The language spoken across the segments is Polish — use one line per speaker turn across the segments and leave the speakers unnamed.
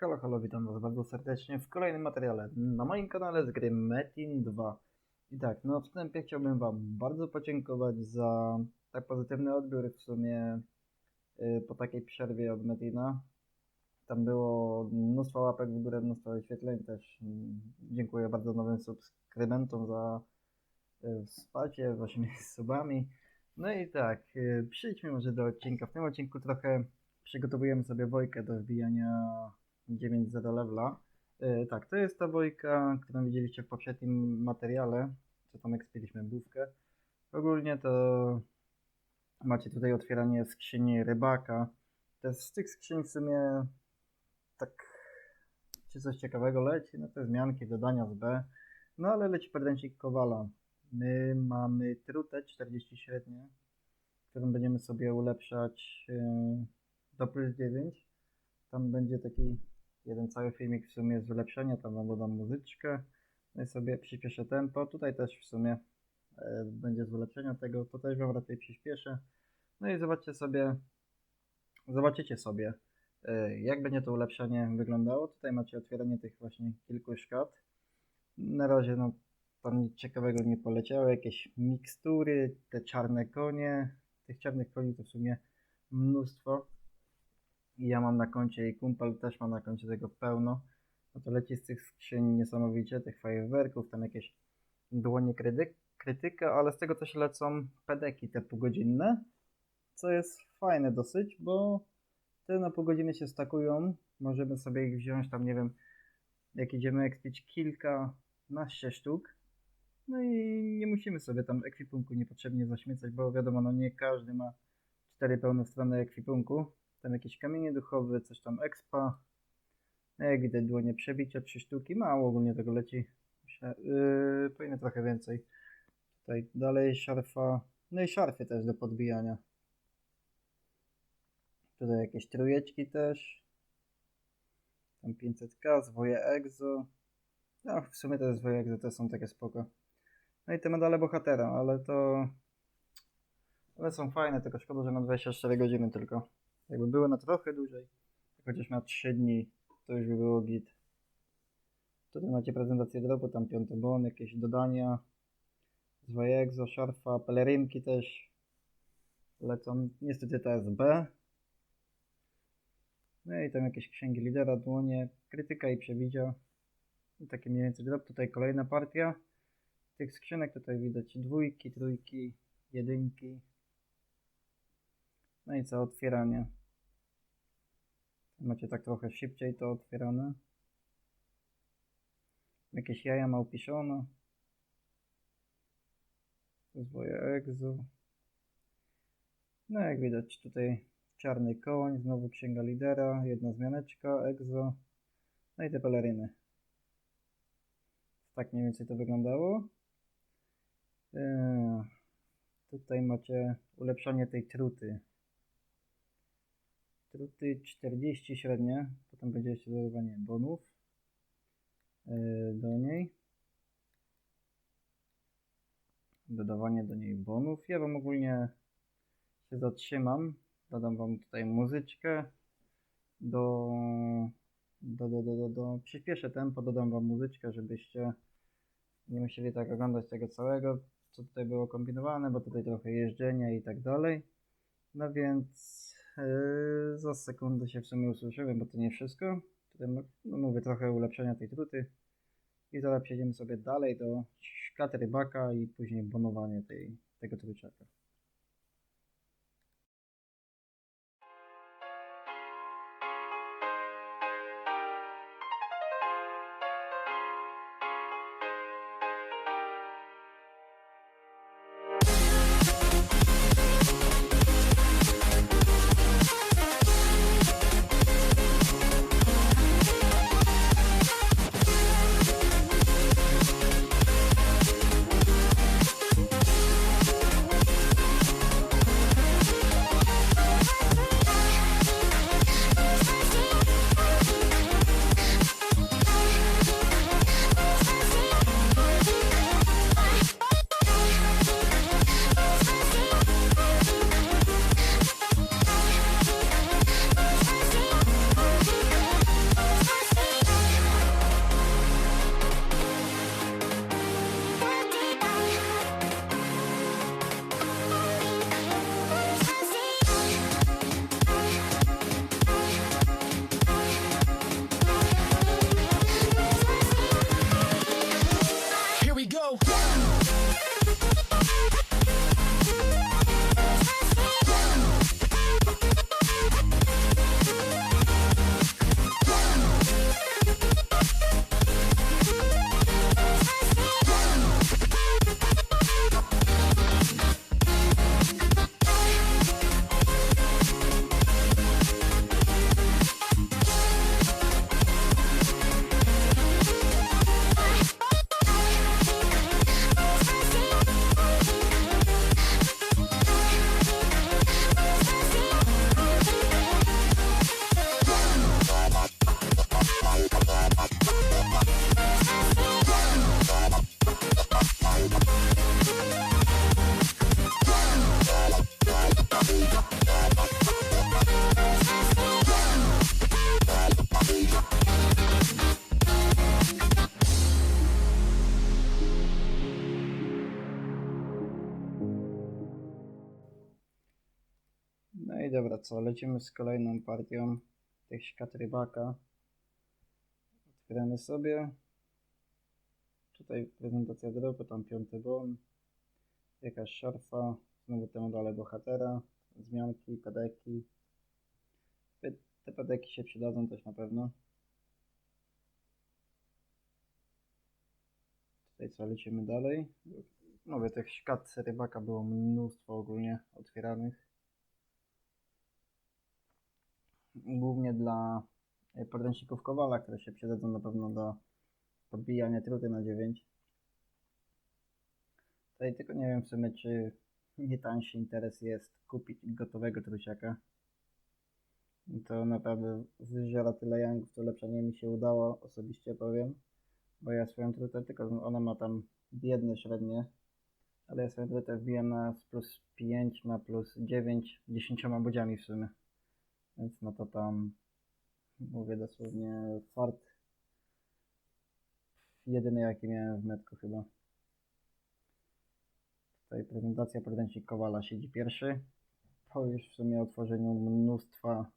Halo, halo, witam Was bardzo serdecznie w kolejnym materiale na moim kanale z gry Metin 2. I tak, no w wstępie chciałbym Wam bardzo podziękować za tak pozytywny odbiór w sumie y, po takiej przerwie od Metina. Tam było mnóstwo łapek w górę, mnóstwo wyświetleń też. Mm, Dziękuję bardzo nowym subskrybentom za y, wsparcie waszymi subami. No i tak, y, przejdźmy może do odcinka. W tym odcinku trochę przygotowujemy sobie Wojkę do wbijania 9.0 levela. Yy, tak, to jest ta Wojka, którą widzieliście w poprzednim materiale, co tam ekspiliśmy bówkę. Ogólnie to macie tutaj otwieranie skrzyni rybaka. To jest z tych skrzyń w sumie tak czy coś ciekawego leci, no te zmianki, dodania z B, no ale leci podręcznik Kowala. My mamy trutę 40 średnie, którą będziemy sobie ulepszać yy, do plus 9. Tam będzie taki jeden cały filmik w sumie z ulepszenia, tam wam dodam muzyczkę. No i sobie przyspieszę tempo. Tutaj też w sumie e, będzie z ulepszenia tego, to też wam raczej przyspieszę. No i zobaczcie sobie, zobaczycie sobie, e, jak będzie to ulepszenie wyglądało. Tutaj macie otwieranie tych właśnie kilku szkat. Na razie no, tam nic ciekawego nie poleciało, jakieś mikstury, te czarne konie. Tych czarnych koni to w sumie mnóstwo. I ja mam na koncie i kumpel też ma na koncie tego pełno. No to leci z tych skrzyń niesamowicie, tych fajerwerków, tam jakieś dłonie krytyk, krytyka, ale z tego też lecą pedeki te półgodzinne, co jest fajne dosyć, bo te na pół godziny się stakują, możemy sobie ich wziąć tam, nie wiem, jak idziemy ekspić kilkanaście sztuk, no i nie musimy sobie tam ekwipunku niepotrzebnie zaśmiecać, bo wiadomo, no nie każdy ma cztery pełne strony ekwipunku, tam jakieś kamienie duchowe, coś tam expa. No jak widać dłonie przebicia, trzy sztuki, mało ogólnie tego leci. Yy, powinno trochę więcej. Tutaj dalej szarfa, no i szarfy też do podbijania. Tutaj jakieś trójeczki też. Tam 500k, zwoje exo. No w sumie te zwoje exo to są takie spoko. No i te medale bohatera, ale to... Ale są fajne, tylko szkoda, że na 24 godziny tylko. Jakby były na trochę dłużej, chociaż na 3 dni, to już by było git. Tutaj macie prezentację dropu, tam piąty bon, jakieś dodania. Zwoje exo, szarfa, pelerynki też lecą. Niestety to jest B. No i tam jakieś księgi lidera, dłonie, krytyka i przewidzia. I taki mniej więcej drop. Tutaj kolejna partia. Tych skrzynek tutaj widać dwójki, trójki, jedynki. No i co, otwieranie. Macie tak trochę szybciej to otwierane. Jakieś jaja małpiszone. Zwoje egzo. No jak widać tutaj czarny koń, znowu księga lidera, jedna zmianeczka, egzo. No i te peleryny. Tak mniej więcej to wyglądało. Eee, tutaj macie ulepszanie tej truty. Truty 40 średnie, potem będzie jeszcze dodawanie bonów yy, do niej. Dodawanie do niej bonów. Ja Wam ogólnie się zatrzymam. Dodam Wam tutaj muzyczkę do, do, do, do, do, do. Przyspieszę tempo, dodam Wam muzyczkę, żebyście nie musieli tak oglądać tego całego, co tutaj było kombinowane, bo tutaj trochę jeżdżenia i tak dalej. No więc Yy, za sekundę się w sumie usłyszymy, bo to nie wszystko. Tutaj no mówię trochę ulepszenia tej truty. I zaraz przejdziemy sobie dalej do szklaty rybaka i później bonowanie tej, tego truciaka. Dobra, co, lecimy z kolejną partią tych szkat rybaka. Otwieramy sobie. Tutaj prezentacja dropu, tam piąty bon. Jakaś szarfa, znowu te modele bohatera, zmianki, pedeki. Te- Te pedeki się przydadzą też na pewno. Tutaj co, lecimy dalej. Mówię, tych szkat rybaka było mnóstwo ogólnie otwieranych. Głównie dla e, podręczników Kowala, które się przydadzą na pewno do podbijania truty na 9. Tutaj tylko nie wiem w sumie, czy nie tańszy interes jest kupić gotowego trusiaka. To naprawdę wyżera tyle jangów, to lepsze mi się udało, osobiście powiem. Bo ja swoją trutę, tylko ona ma tam biedne średnie, ale ja swoją trutę wbiłem na plus 5 na plus 9, 10 budziami w sumie. Więc no to tam, mówię dosłownie, fart jedyny jaki miałem w metku chyba. Tutaj prezentacja podręcznik Kowala siedzi pierwszy. Po już w sumie otworzeniu mnóstwa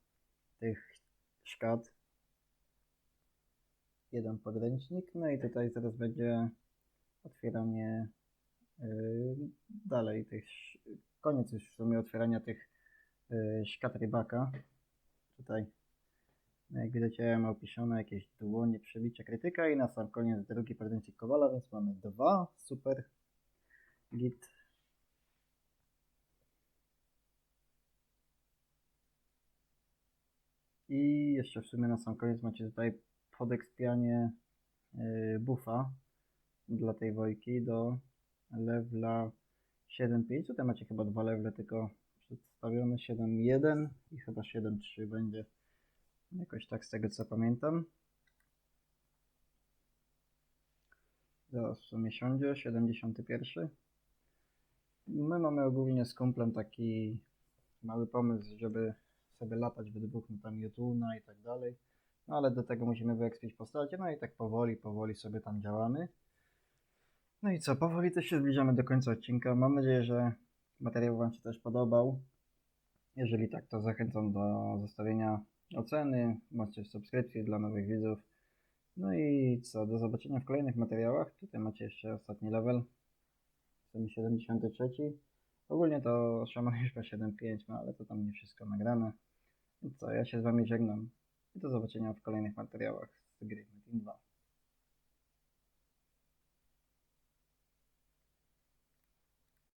tych szkat. Jeden podręcznik. No i tutaj zaraz będzie otwieranie yy, dalej tych, koniec już w sumie otwierania tych yy, szkat rybaka. Tutaj jak widać ja mam opiszone jakieś dłonie, przebicia, krytyka i na sam koniec drugi podręcznik Kowala, więc mamy dwa, super, git. I jeszcze w sumie na sam koniec macie tutaj podekspianie yy, buffa dla tej wojki do levela 7.5. Tutaj macie chyba dwa levele tylko przedstawione 7.1 i chyba 7.3 będzie. Jakoś tak z tego co pamiętam. Zaraz w sumie siądzie, 71. My mamy ogólnie z kumplem taki mały pomysł, żeby sobie latać no tam Jotuna i tak dalej. No ale do tego musimy wyekspić postacie, no i tak powoli, powoli sobie tam działamy. No i co, powoli też się zbliżamy do końca odcinka. Mam nadzieję, że materiał Wam się też podobał. Jeżeli tak, to zachęcam do zostawienia oceny, macie subskrypcji dla nowych widzów. No i co, do zobaczenia w kolejnych materiałach. Tutaj macie jeszcze ostatni level, w sumie 73. Ogólnie to Shaman już ma 7.5, no ale to tam nie wszystko nagrane. No co, ja się z Wami żegnam i do zobaczenia w kolejnych materiałach z gry Metin 2.